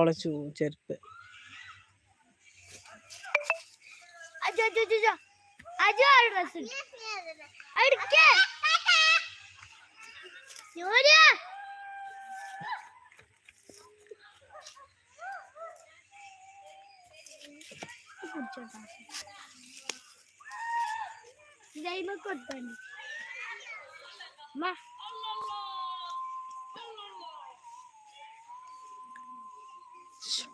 ഓളെ ചെരുപ്പ്. അജോ അജോ അജോ അജോ. ഡ്രസ് എടുക്കേ ജോലിയ? കൊടുത്തോണ്ട്. അമ്മ Shh.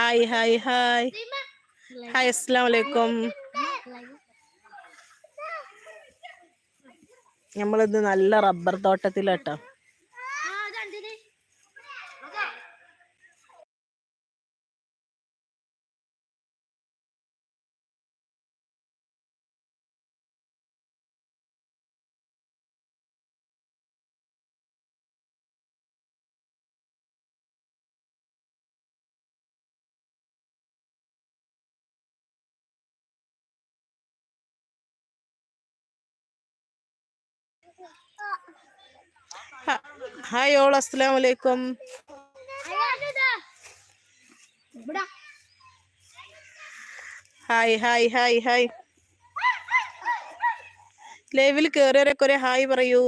Hi hi hi hi അസ്സാം വലൈക്കും നമ്മളിത് നല്ല റബ്ബർ തോട്ടത്തിലാട്ടോ ഹ- ഹായ് ഓൾ അസ്സലാം വലൈക്കും ഹായ് ഹായ് ഹായ് ഹായ്. ലൈവിൽ കയറിയവരൊക്കെ ഒരു ഹായ് പറയൂ.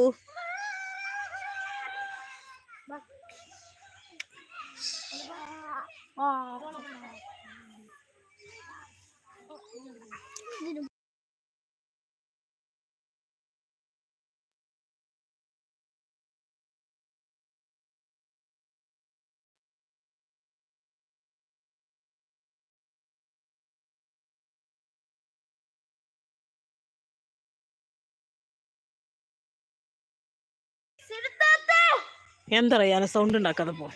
എന്താ പറയാ സൗണ്ട് ഉണ്ടാക്കാതെ പോ.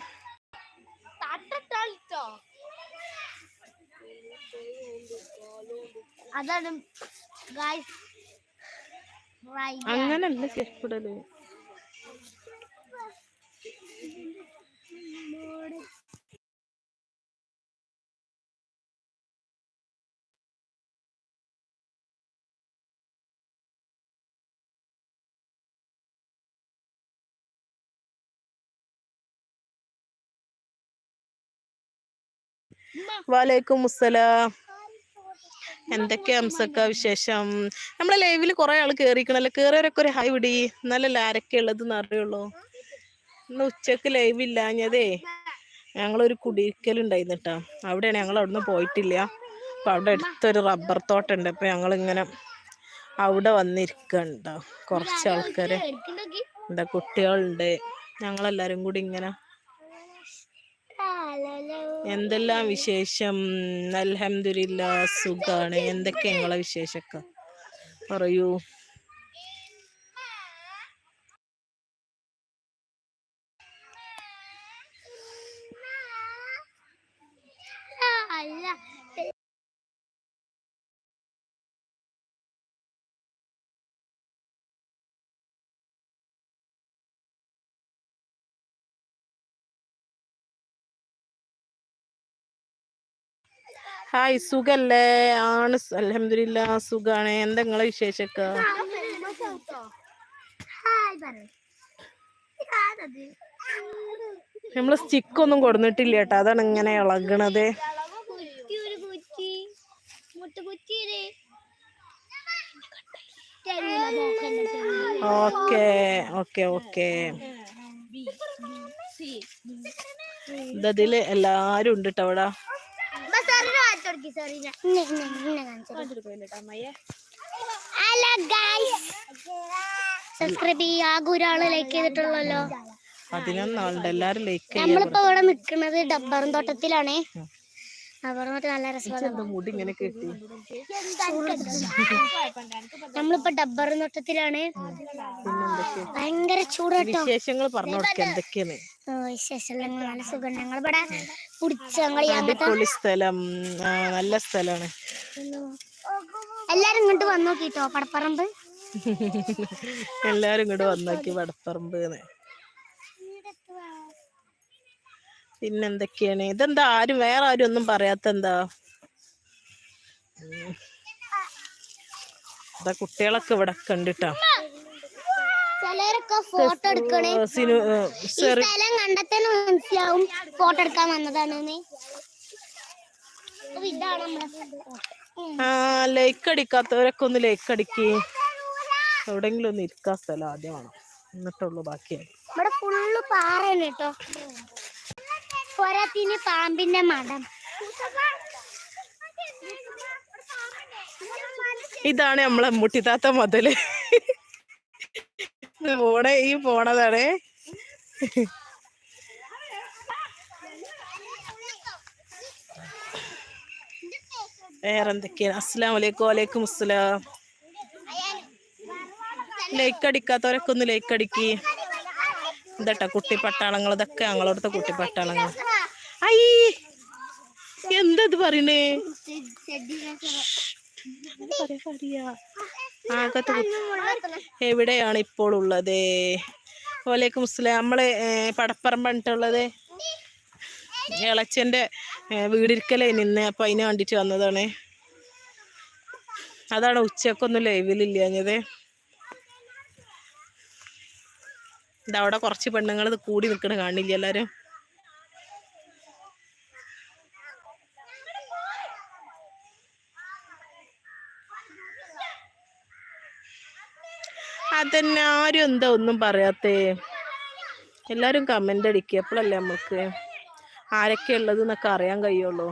അതാണ് അങ്ങനല്ല ചെരുപ്പിടൽ വാലേക്കും മുസ്സലാം എന്തൊക്കെയാ അംസക്ക വിശേഷം? നമ്മളെ ലൈവിൽ കുറെ ആൾ കേറിക്കണല്ലോ? കേറിയവരൊക്കെ ഒരു ഹൈ വിടി. എന്നാലല്ലേ ആരൊക്കെ ഉള്ളത് അറിയുള്ളൂ. ഇന്ന് ഉച്ചയ്ക്ക് ലൈവ് ഇല്ലാഞ്ഞതേ ഞങ്ങളൊരു കുടിയിരിക്കലുണ്ടായിരുന്നു കേട്ടോ അവിടെയാണ് ഞങ്ങൾ അവിടുന്ന് പോയിട്ടില്ല. അപ്പൊ അവിടെ അടുത്തൊരു റബ്ബർ തോട്ടുണ്ട്. അപ്പൊ ഞങ്ങൾ ഇങ്ങനെ അവിടെ വന്നിരിക്കണ്ടോ? കുറച്ച് ആൾക്കാര്. എന്താ കുട്ടികളുണ്ട്. ഞങ്ങളെല്ലാരും കൂടി ഇങ്ങനെ എന്തെല്ലാം വിശേഷം? അൽഹംദുലില്ല സുഖാണ്. എന്തൊക്കെ നിങ്ങളെ വിശേഷമൊക്കെ പറയൂ അല്ല ഹായ് സുഖല്ലേ? ആണ് അലഹമില്ല സുഖാണ്. എന്താ നിങ്ങളെ വിശേഷമൊക്കെ? നമ്മൾ സ്റ്റിക്കൊന്നും കൊടുന്നിട്ടില്ല കേട്ടോ അതാണ് ഇങ്ങനെ ഇളകണത്. Okay okay okay. ഇതതിൽ എല്ലാരും ഉണ്ട് കേട്ടോ അവിടെ കാണിച്ച് കൊടുക്ക്, ഗൈസ് സബ്സ്ക്രൈബ് ചെയ്യുക. ഒരാൾ ലൈക്ക് ചെയ്തിട്ടുള്ളല്ലോ. പതിനൊന്നാളുണ്ട്. എല്ലാരും ലൈക്ക് നമ്മളിപ്പോ ഇവിടെ നിക്കുന്നത് ഡബ്ബറും തോട്ടത്തിലാണ്. മുടി ഇങ്ങനെ കെട്ടി? നമ്മളിപ്പോ ഡബ്ബർ നോട്ടത്തിലാണ്. ഭയങ്കര ചൂടാട്ടോ വിശേഷങ്ങൾ പറഞ്ഞു കൊടുക്ക എന്തൊക്കെയാണ്? വിശേഷം നല്ല സുഖം. കുടിച്ച് ഞങ്ങൾ അങ്ങനത്തെ അടിപൊളി സ്ഥലം. നല്ല സ്ഥലാണ്. എല്ലാരും ഇങ്ങോട്ട് വന്നോക്കിട്ടോ പടപ്പറമ്പ്? എല്ലാരും ഇങ്ങോട്ട് വന്നോക്കി വടപ്പറമ്പ് പിന്നെന്തൊക്കെയാണ്? ഇതെന്താ? ആരും വേറെ ആരും ഒന്നും പറയാത്ത എന്താ അതാ കുട്ടികളൊക്കെ ഇവിടെ കണ്ടിട്ടാ. ചിലരൊക്കെ ഫോട്ടോ എടുക്കണേ. ഈ സ്ഥലം കണ്ടെത്തന്നെ മനസ്സിലാവും ഫോട്ടോ എടുക്കാൻ വന്നതാണ്. ആ ലൈക്ക് അടിക്കാത്തവരൊക്കെ ഒന്ന് ലൈക്ക് അടിക്ക്. എവിടെങ്കിലും ഒന്ന് ഇരിക്കാൻ സ്ഥലം ആദ്യം വേണം. എന്നിട്ടുള്ളൂ ബാക്കിയായി ഇവിടെ ഫുള്ള് പാറയാണ് കേട്ടോ. പോരാത്തിന് പാമ്പിന്റെ മടം. ഇതാണ് നമ്മളെ മുട്ടിത്താത്ത മുതൽ. പോണ ഈ പോണതാണ്. വേറെ എന്തൊക്കെയാണ് അസ്സലാം വലൈക്കും വലൈക്കും അസ്സലാം. ലൈക്ക് അടിക്കാത്തവരൊക്കെ ഒന്ന് ലൈക്ക് അടിക്ക്. ഇതട്ടാ കുട്ടി പട്ടാളങ്ങൾ ഇതൊക്കെ ഞങ്ങളോടത്തെ കുട്ടി പട്ടാളങ്ങൾ ഐ എന്തത് പറയണേ? എവിടെയാണ് ഇപ്പോൾ ഉള്ളത്? വലൈക്കും മുസ്ലാം നമ്മൾ പറഞ്ഞിട്ടുള്ളത് ഇളച്ചന്റെ വീടിരിക്കലേ നിന്ന് അപ്പൊ അതിന് വേണ്ടിട്ട് വന്നതാണ്. അതാണ് ഉച്ചക്കൊന്നും ലൈവിലില്ലാഞ്ഞത് ഇതവിടെ കുറച്ച് പെണ്ണുങ്ങൾ കൂടി നിൽക്കണ കാണില്ല എല്ലാരും? അതന്നെ ആരും എന്താ ഒന്നും പറയാത്തേ? എല്ലാരും കമന്റ് അടിക്കുക എപ്പോഴല്ലേ നമുക്ക് ആരൊക്കെ ഉള്ളത് എന്നൊക്കെ അറിയാൻ കഴിയുള്ളൂ.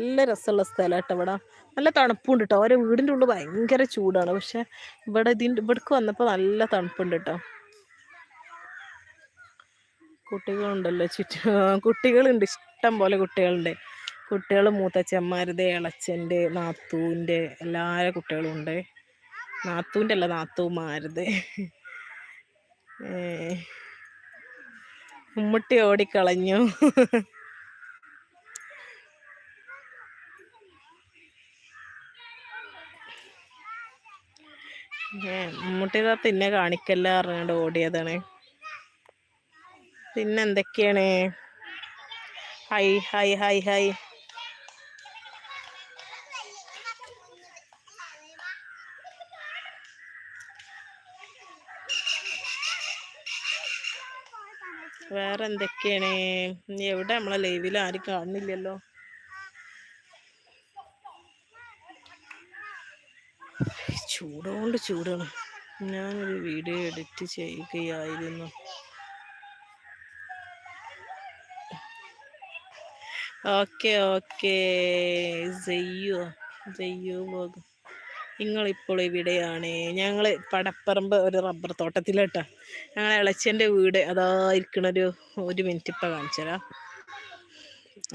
നല്ല രസമുള്ള സ്ഥലം കേട്ടോ ഇവിടെ. നല്ല തണുപ്പുണ്ട് കേട്ടോ ഓരോ വീടിന്റെ ഉള്ളിൽ ഭയങ്കര ചൂടാണ്. പക്ഷെ ഇവിടെ ഇതിന്റെ ഇവിടേക്ക് വന്നപ്പോൾ നല്ല തണുപ്പുണ്ട് കേട്ടോ കുട്ടികളുണ്ടല്ലോ ചുറ്റും കുട്ടികളുണ്ട്. ഇഷ്ടം പോലെ കുട്ടികളുണ്ട്. കുട്ടികൾ മൂത്തച്ഛന്മാരുടെ ഇളച്ചന്റെ നാത്തൂന്റെ എല്ലാവരും കുട്ടികളും ഉണ്ട് നാത്തൂന്റെ അല്ല നാത്തൂമാരുടെ. ഉമ്മട്ടി ഓടിക്കളഞ്ഞു. ഏ തിന്നെ കാണിക്കല്ല പറഞ്ഞുകൊണ്ട് ഓടിയതാണ്. പിന്നെ എന്തൊക്കെയാണ്? Hi hi hi hi. വേറെ എന്തൊക്കെയാണ്? എവിടെ നമ്മളെ ലൈവിൽ ആരും കാണുന്നില്ലല്ലോ. ചൂടുകൊണ്ട് ചൂടാണ്. ഞാനൊരു വീഡിയോ എഡിറ്റ് ചെയ്യുകയായിരുന്നു. ഓക്കെ ഓക്കെ ജയ്യോ ജയ്യോ പോകും നിങ്ങളിപ്പോൾ ഇവിടെയാണ് ഞങ്ങൾ പടപ്പറമ്പ് ഒരു റബ്ബർ തോട്ടത്തിലേട്ടാ. ഞങ്ങൾ ഇളച്ചന്റെ വീട് അതാ ഇരിക്കണൊരു ഒരു മിനിറ്റ് ഇപ്പം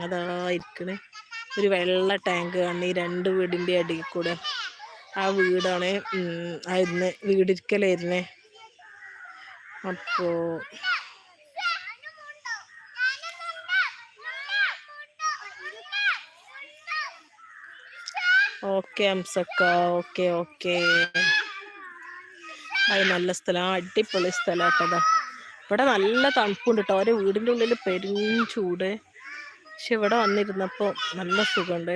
അതാ ഇരിക്കണേ. ഒരു വെള്ള ടാങ്ക് കാണുന്ന ഈ രണ്ട് വീടിന്റെ അടിയിൽ കൂടെ. ആ വീടാണ്. ആയിരുന്നേ വീടിരിക്കലായിരുന്നേ. അപ്പോൾ ഓക്കെ അംസക്ക ഓക്കെ ഓക്കെ. അത് നല്ല സ്ഥലം അടിപൊളി സ്ഥലം കേട്ടതാ ഇവിടെ നല്ല തണുപ്പുണ്ട് കേട്ടോ അവരെ വീടിന്റെ ഉള്ളിൽ പെരും ചൂട്. പക്ഷെ ഇവിടെ വന്നിരുന്നപ്പോൾ നല്ല സുഖമുണ്ട്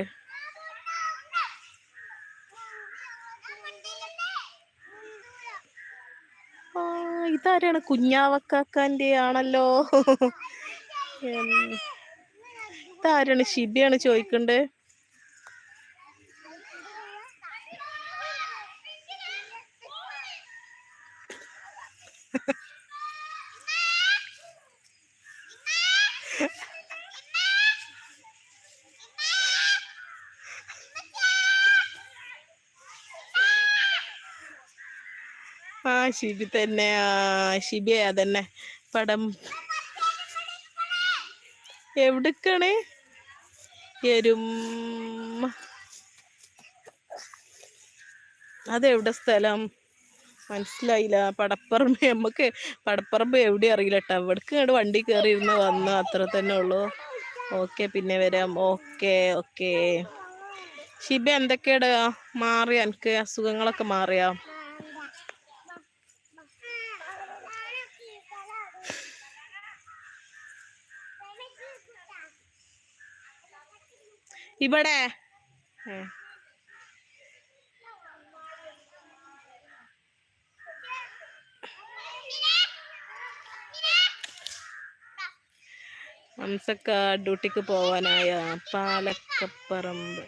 ആ ഇതാരാണ് കുഞ്ഞാവക്കാക്കാന്റെ ആണല്ലോ. ഇതാരാണ് ഷിബിയാണ് ചോദിക്കണ്ടേ ആ ഷിബി തന്നെ ആ ഷിബി അതന്നെ പടം എവിടുക്കാണ്? എരും അതെവിടെ സ്ഥലം? മനസ്സിലായില്ല. പടപ്പറമ്പ് നമുക്ക് പടപ്പറമ്പ് എവിടെ അറിയില്ല കേട്ടോ അവിടേക്ക് ഇങ്ങോട്ട് വണ്ടി കയറി ഇരുന്ന് വന്നു അത്ര തന്നെ ഉള്ളൂ. ഓക്കെ പിന്നെ വരാം. Okay okay. ഷിബ എന്തൊക്കെയാടാ? മാറിയ? എനിക്ക് അസുഖങ്ങളൊക്കെ മാറിയാ? ഇവിടെ. ഏ. ഡ്യൂട്ടിക്ക് പോവാനായ പാലക്കപ്പറമ്പ്.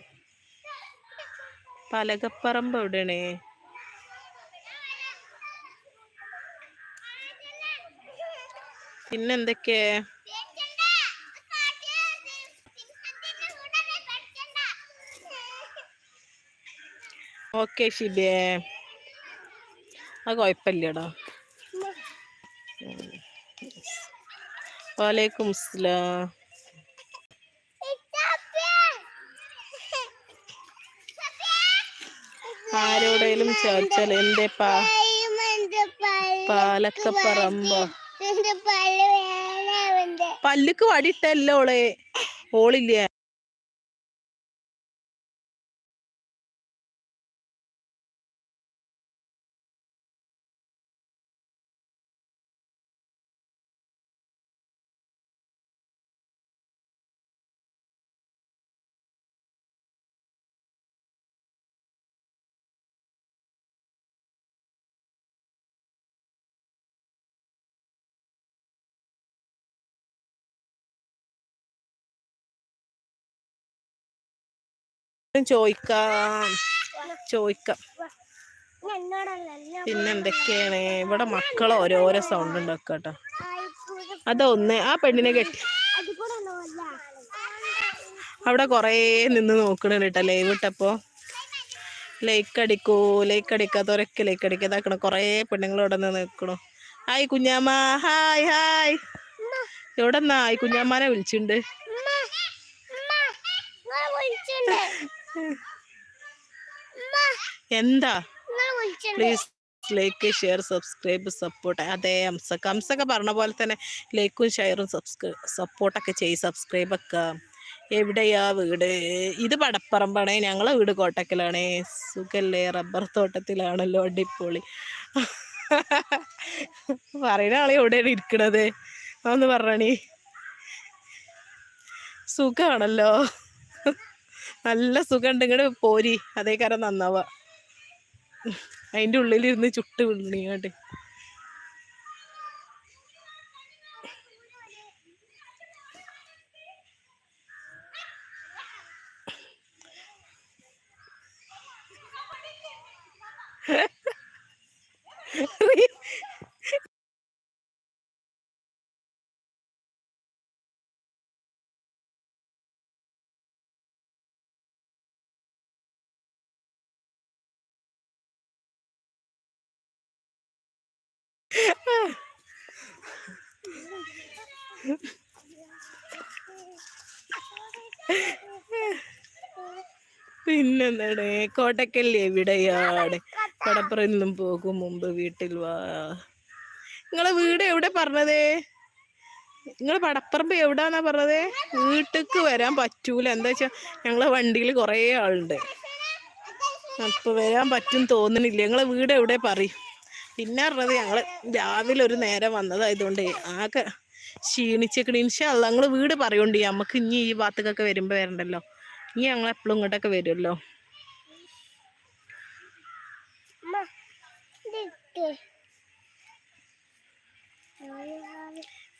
പാലക്കപ്പറമ്പ് എവിടെയാണ്? പിന്നെന്തൊക്കെ? ഓക്കെ ഷിബേ അത് കുഴപ്പമില്ലടാ. വാലേക്കും അസ്സലാം. ആരോടേലും ചോദിച്ചാൽ എന്റെ പാ പാലക്കപ്പറമ്പോ പല്ലുക്ക് വടിയിട്ടല്ലോ ഓളെ? ഓളില്ലേ? ചോദിക്കാം ചോദിക്കാം പിന്നെ എന്തൊക്കെയാണ് ഇവിടെ മക്കൾ ഓരോരോ സൗണ്ട് ഉണ്ടാക്കട്ടോ. അതൊന്ന് ആ പെണ്ണിനെ കെട്ടി. അവിടെ കൊറേ നിന്ന് നോക്കണ കേട്ടോ ലൈവ് ഇട്ടപ്പോ. ലൈക്ക് അടിക്കൂ ലൈക്ക് അടിക്കാത്തവരൊക്കെ ലൈക്ക് അടിക്കാതാക്കണം കൊറേ പെണ്ണുങ്ങൾ ഇവിടെ നിന്ന് നിൽക്കണു ഹായ് കുഞ്ഞാമ്മ ഹായ് ഹായ്. എവിടെ നിന്നാ ഹായ് കുഞ്ഞാമ്മാനെ വിളിച്ചിട്ടുണ്ട് എന്താ? Please like share subscribe support അതെ ഹംസക്ക കംസൊക്കെ പറഞ്ഞ പോലെ തന്നെ ലൈക്കും ഷെയറും സബ്സ്ക്രൈ സപ്പോർട്ടൊക്കെ ചെയ്യും സബ്സ്ക്രൈബൊക്കെ എവിടെയാ വീട്? ഇത് പടപ്പറമ്പാണ്. ഞങ്ങളെ വീട് കോട്ടക്കലാണേ. സുഖല്ലേ? റബ്ബർ തോട്ടത്തിലാണല്ലോ. അടിപൊളി. പറയുന്ന ആളെ എവിടെയാണ് ഇരിക്കണത്? ഒന്ന് പറഞ്ഞണി സുഖാണല്ലോ. നല്ല സുഖമുണ്ട് ഇങ്ങോട്ട് പോരി. അതേ നന്നാവാ. അതിന്റെ ഉള്ളിലിരുന്ന് ചുട്ട് വിളിങ്ങോട്ട് പിന്നെന്താണ് കോട്ടക്കല്ലേ എവിടെയാടെ കടപ്പുറയിൽ നിന്നും പോകും മുമ്പ് വീട്ടിൽ വാ. നിങ്ങളെ വീട് എവിടെ പറഞ്ഞതേ? നിങ്ങൾ പടപ്പറമ്പ് എവിടാന്നാ പറഞ്ഞത്? വീട്ടിക്ക് വരാൻ പറ്റൂല. എന്താ വെച്ചാ ഞങ്ങളെ വണ്ടിയിൽ കുറേ ആളുണ്ട്. അപ്പൊ വരാൻ പറ്റും തോന്നണില്ല. ഞങ്ങളെ വീട് എവിടെ പറയും? പിന്നെ പറഞ്ഞത് ഞങ്ങൾ രാവിലെ ഒരു നേരം വന്നതായതുകൊണ്ട് ആകെ ക്ഷീണിച്ചേക്കണ. ഇൻഷല്ല ഞങ്ങൾ വീട് പറയുണ്ട് നമുക്ക് ഇനി ഈ ഭാഗത്തേക്കൊക്കെ വരുമ്പോ വരണ്ടല്ലോ. ഇനി ഞങ്ങൾ എപ്പോഴും ഇങ്ങോട്ടൊക്കെ വരുമല്ലോ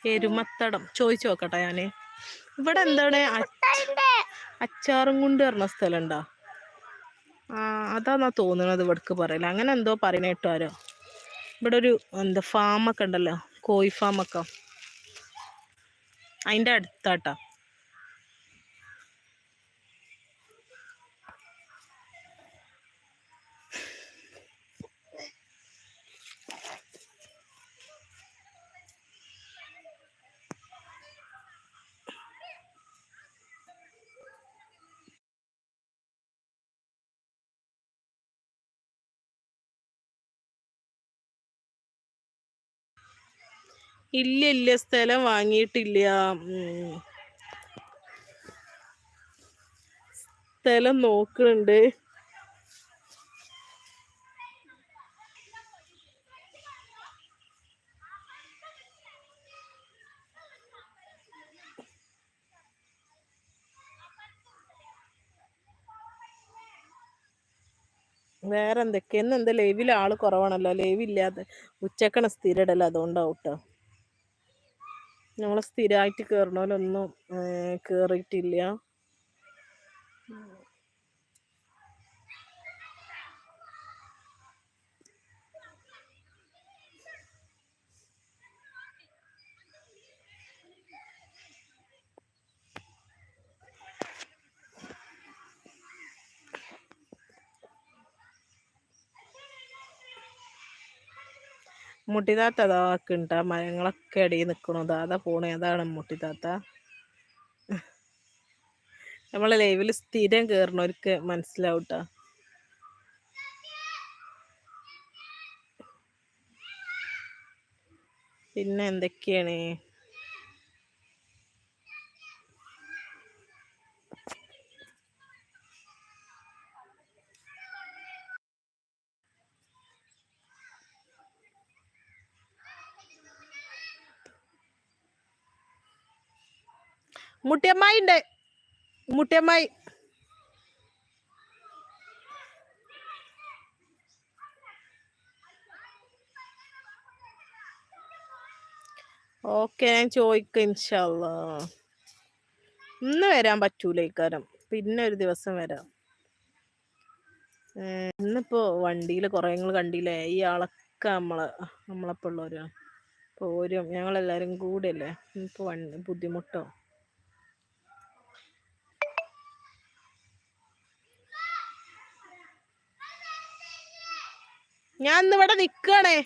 എരുമത്തടം. ചോദിച്ചു നോക്കട്ടെ ഞാൻ. ഇവിടെ എന്താണ്? അച്ച- അച്ചാറും കൊണ്ട് പറഞ്ഞ സ്ഥലം ഉണ്ടോ ആ അതാന്നാ തോന്നണത് ഇവിടക്ക് പറയല. അങ്ങനെ എന്തോ പറയണ കേട്ടോ ആരോ. ഇവിടെ ഒരു എന്താ ഫാമൊക്കെ ഉണ്ടല്ലോ. കോഴി ഫാമൊക്കെ. അതിന്റെ അടുത്താട്ടാ. ഇല്ല ഇല്ല സ്ഥലം വാങ്ങിയിട്ടില്ല. സ്ഥലം നോക്കുന്നുണ്ട് വേറെ എന്തൊക്കെ ഇന്ന് എന്താ ലൈവിൽ ആൾ കുറവാണല്ലോ. ലൈവില്ലാതെ ഉച്ചക്കണ സ്ഥിരടല്ലോ അതുകൊണ്ടാവും കേട്ടോ നമ്മൾ സ്ഥിരമായിട്ട് ഒന്നും കേറിയിട്ടില്ല. മുട്ടിതാത്ത അതാ കിണ്ട മരങ്ങളൊക്കെ ഇടയിൽ നിക്കണത് അതാ പോണേ. അതാണ് മുട്ടിതാത്ത നമ്മളെ ലൈവിൽ സ്ഥിരം കയറണവർക്ക് മനസ്സിലാവൂട്ടാ. പിന്നെ എന്തൊക്കെയാണ്? മുട്ടിയമ്മായി ഉണ്ട് മുട്ടിയമ്മായി. ഓക്കെ ഞാൻ ചോദിക്കാം ഇൻഷല്ല ഇന്ന് വരാൻ പറ്റൂല ഇക്കാരം. പിന്നെ ഒരു ദിവസം വരാം. ഇന്നിപ്പോ വണ്ടിയിൽ കൊറേ നിങ്ങൾ കണ്ടില്ലേ? ഈ ആളൊക്കെ നമ്മളെ നമ്മളെപ്പോൾ ഉള്ളവരാ പോരും ഞങ്ങളെല്ലാരും കൂടിയല്ലേ? ഇപ്പൊ വണ്ടി ബുദ്ധിമുട്ടോ? ഞാൻ ഇന്ന് ഇവിടെ നിക്കണേ.